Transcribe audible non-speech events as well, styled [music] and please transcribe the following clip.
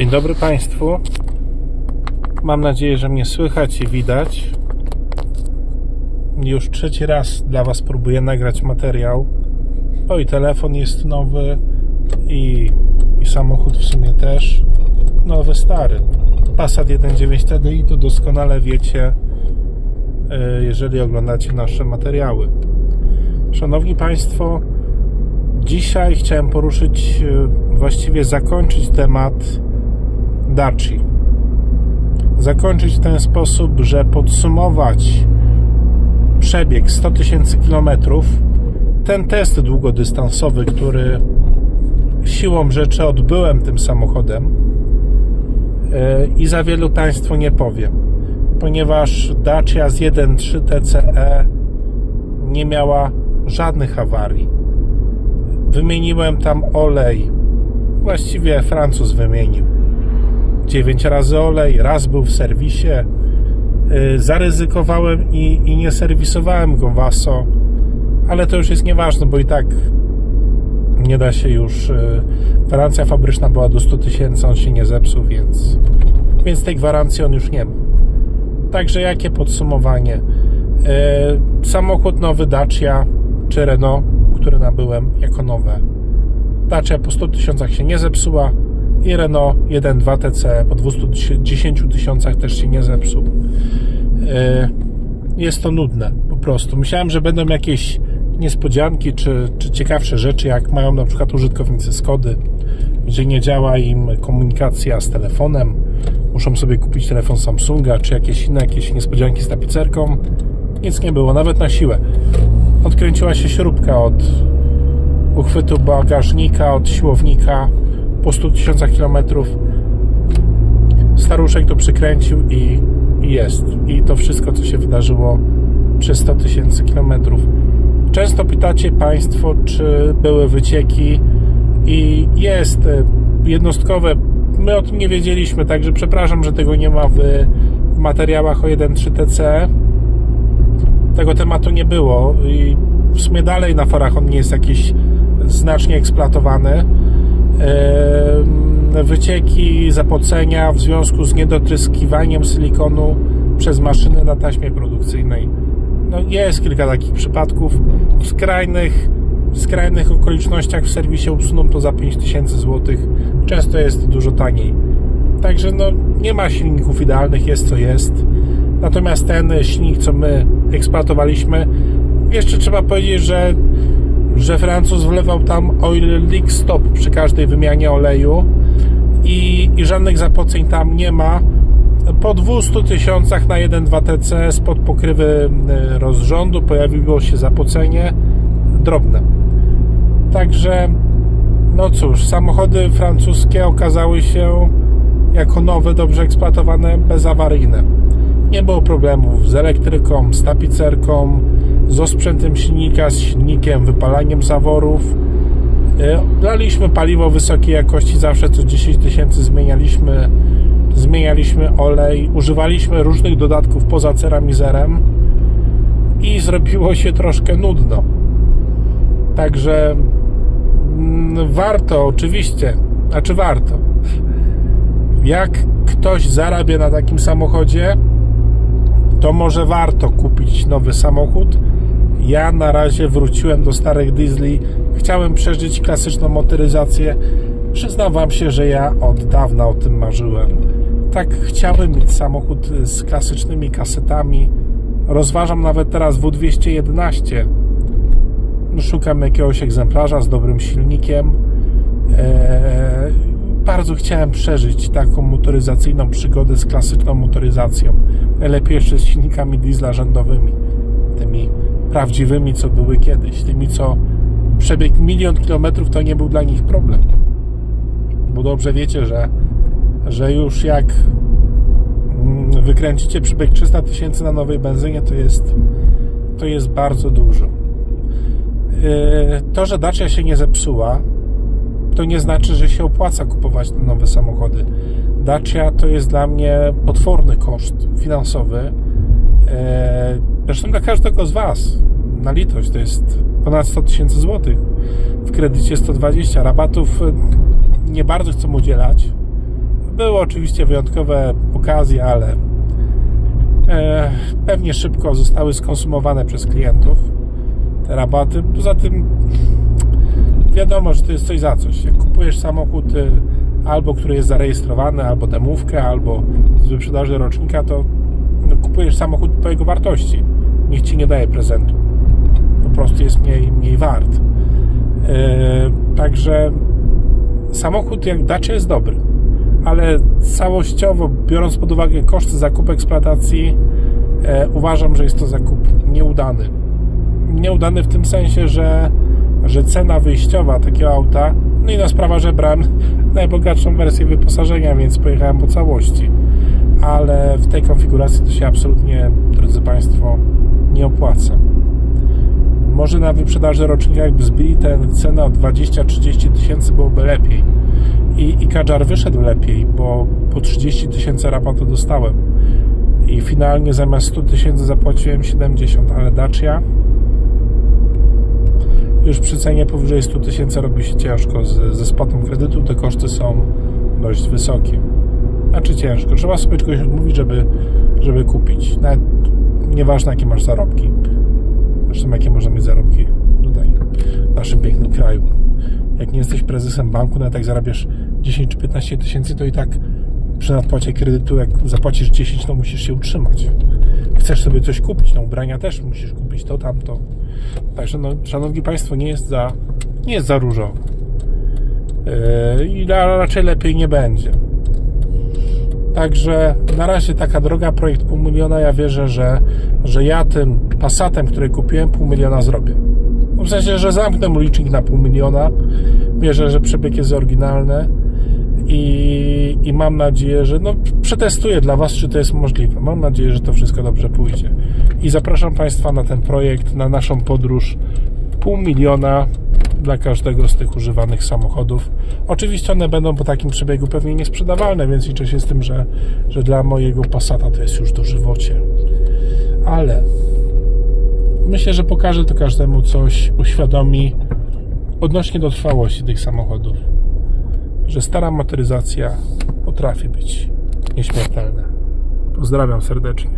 Dzień dobry Państwu. Mam nadzieję, że mnie słychać i widać. Już trzeci raz dla Was próbuję nagrać materiał. O i telefon jest nowy i, i samochód w sumie też. Nowy, stary. Passat 1.9 TDI to doskonale wiecie, e, jeżeli oglądacie nasze materiały. Szanowni Państwo, dzisiaj chciałem poruszyć, e, właściwie zakończyć temat Daci. Zakończyć w ten sposób, że podsumować przebieg 100 tysięcy kilometrów, ten test długodystansowy, który siłą rzeczy odbyłem tym samochodem yy, i za wielu Państwu nie powiem, ponieważ Dacia z 1.3 TCE nie miała żadnych awarii. Wymieniłem tam olej, właściwie Francuz wymienił 9 razy olej, raz był w serwisie. Yy, Zaryzykowałem i, i nie serwisowałem go Waso, ale to już jest nieważne, bo i tak nie da się już. yy, Gwarancja fabryczna była do 100 tysięcy, on się nie zepsuł, więc, więc tej gwarancji on już nie ma. Także jakie podsumowanie? Yy, Samochód nowy Dacia czy Renault, który nabyłem jako nowe. Dacia po 100 tysiącach się nie zepsuła i Renault 1.2 TC po 210 tysiącach też się nie zepsuł. Yy, Jest to nudne po prostu. Myślałem, że będą jakieś niespodzianki czy, czy ciekawsze rzeczy, jak mają na przykład użytkownicy Skody, gdzie nie działa im komunikacja z telefonem, muszą sobie kupić telefon Samsunga, czy jakieś inne jakieś niespodzianki z tapicerką. Nic nie było, nawet na siłę. Odkręciła się śrubka od uchwytu bagażnika, od siłownika po 100 tysiącach kilometrów. Staruszek to przykręcił i, i jest. I to wszystko, co się wydarzyło przez 100 tysięcy kilometrów. Często pytacie Państwo, czy były wycieki i jest e, jednostkowe. My o tym nie wiedzieliśmy, także przepraszam, że tego nie ma w, materiałach o 1.3 TC. Tego tematu nie było i w sumie dalej na forach on nie jest jakiś znacznie eksploatowany. Wycieki, zapocenia w związku z niedotryskiwaniem silikonu przez maszyny na taśmie produkcyjnej. No jest kilka takich przypadków. W skrajnych, w skrajnych okolicznościach w serwisie usuną to za 5000 zł. Często jest dużo taniej. Także no, nie ma silników idealnych, jest co jest. Natomiast ten silnik, co my eksploatowaliśmy, jeszcze trzeba powiedzieć, że, że Francuz wlewał tam oil leak stop przy każdej wymianie oleju i, i żadnych zapoceń tam nie ma. Po 200 tysiącach na 1.2 TC spod pokrywy y, rozrządu pojawiło się zapocenie drobne. Także, no cóż, samochody francuskie okazały się jako nowe, dobrze eksploatowane, bezawaryjne. Nie było problemów z elektryką, z tapicerką, z osprzętem silnika, z silnikiem, wypalaniem zaworów. E, Laliśmy paliwo wysokiej jakości, zawsze co 10 tysięcy zmienialiśmy, zmienialiśmy olej, używaliśmy różnych dodatków poza ceramizerem i zrobiło się troszkę nudno. Także mm, warto, oczywiście, znaczy warto. Jak ktoś zarabia na takim samochodzie, to może warto kupić nowy samochód. Ja na razie wróciłem do starych diesli. Chciałem przeżyć klasyczną motoryzację. Przyznam Wam się, że ja od dawna o tym marzyłem. Tak chciałem mieć samochód z klasycznymi kasetami. Rozważam nawet teraz W211. Szukam jakiegoś egzemplarza z dobrym silnikiem. Eee, bardzo chciałem przeżyć taką motoryzacyjną przygodę z klasyczną motoryzacją. Najlepiej jeszcze z silnikami diesla rzędowymi. Tymi prawdziwymi, co były kiedyś. Tymi, co przebieg milion kilometrów to nie był dla nich problem. Bo dobrze wiecie, że, że już jak mm, wykręcicie przebieg 300 tysięcy na nowej benzynie, to jest, to jest bardzo dużo. Yy, To, że Dacia się nie zepsuła, to nie znaczy, że się opłaca kupować te nowe samochody. Dacia to jest dla mnie potworny koszt finansowy. Zresztą dla każdego z Was. Na litość to jest ponad 100 tysięcy złotych. W kredycie 120. Rabatów e, nie bardzo chcą udzielać. Były oczywiście wyjątkowe okazje, ale e, pewnie szybko zostały skonsumowane przez klientów te rabaty. Poza tym wiadomo, że to jest coś za coś. Jak kupujesz samochód y, albo który jest zarejestrowany, albo demówkę, albo z wyprzedaży rocznika, to no, kupujesz samochód po jego wartości. Nikt ci nie daje prezentu. Po prostu jest mniej, mniej wart. Yy, także samochód jak Dacia jest dobry, ale całościowo, biorąc pod uwagę koszty zakupu eksploatacji, e, uważam, że jest to zakup nieudany. Nieudany w tym sensie, że, że cena wyjściowa takiego auta, no i na sprawa, że brałem [laughs] najbogatszą wersję wyposażenia, więc pojechałem po całości. Ale w tej konfiguracji to się absolutnie, drodzy Państwo, nie opłaca. Może na wyprzedaży rocznika jakby zbili tę cenę o 20-30 tysięcy byłoby lepiej. I, i Kadżar wyszedł lepiej, bo po 30 tysięcy rabatu dostałem. I finalnie zamiast 100 tysięcy zapłaciłem 70, ale Dacia już przy cenie powyżej 100 tysięcy robi się ciężko. Ze spłatem kredytu te koszty są dość wysokie. Znaczy ciężko. Trzeba sobie czegoś odmówić, żeby, żeby kupić. Nawet nieważne jakie masz zarobki. Zresztą jakie można mieć zarobki tutaj, w naszym pięknym kraju. Jak nie jesteś prezesem banku, nawet jak zarabiasz 10 czy 15 tysięcy, to i tak przy nadpłacie kredytu, jak zapłacisz 10, to musisz się utrzymać. Chcesz sobie coś kupić, no ubrania też musisz kupić, to, tamto. Także, no, szanowni Państwo, nie jest za, nie jest za różowo. Yy, I ra- raczej lepiej nie będzie. Także na razie taka droga, projekt pół miliona. Ja wierzę, że, że ja tym Passatem, który kupiłem, pół miliona zrobię. No W sensie, że zamknę mu licznik na pół miliona. Wierzę, że przebieg jest oryginalny i, i mam nadzieję, że no, przetestuję dla Was, czy to jest możliwe. Mam nadzieję, że to wszystko dobrze pójdzie. I zapraszam Państwa na ten projekt, na naszą podróż pół miliona dla każdego z tych używanych samochodów. Oczywiście one będą po takim przebiegu pewnie niesprzedawalne, więc liczę się z tym, że, że dla mojego Passata to jest już dożywocie. Ale myślę, że pokażę to każdemu coś, uświadomi odnośnie do trwałości tych samochodów. Że stara motoryzacja potrafi być nieśmiertelna. Pozdrawiam serdecznie.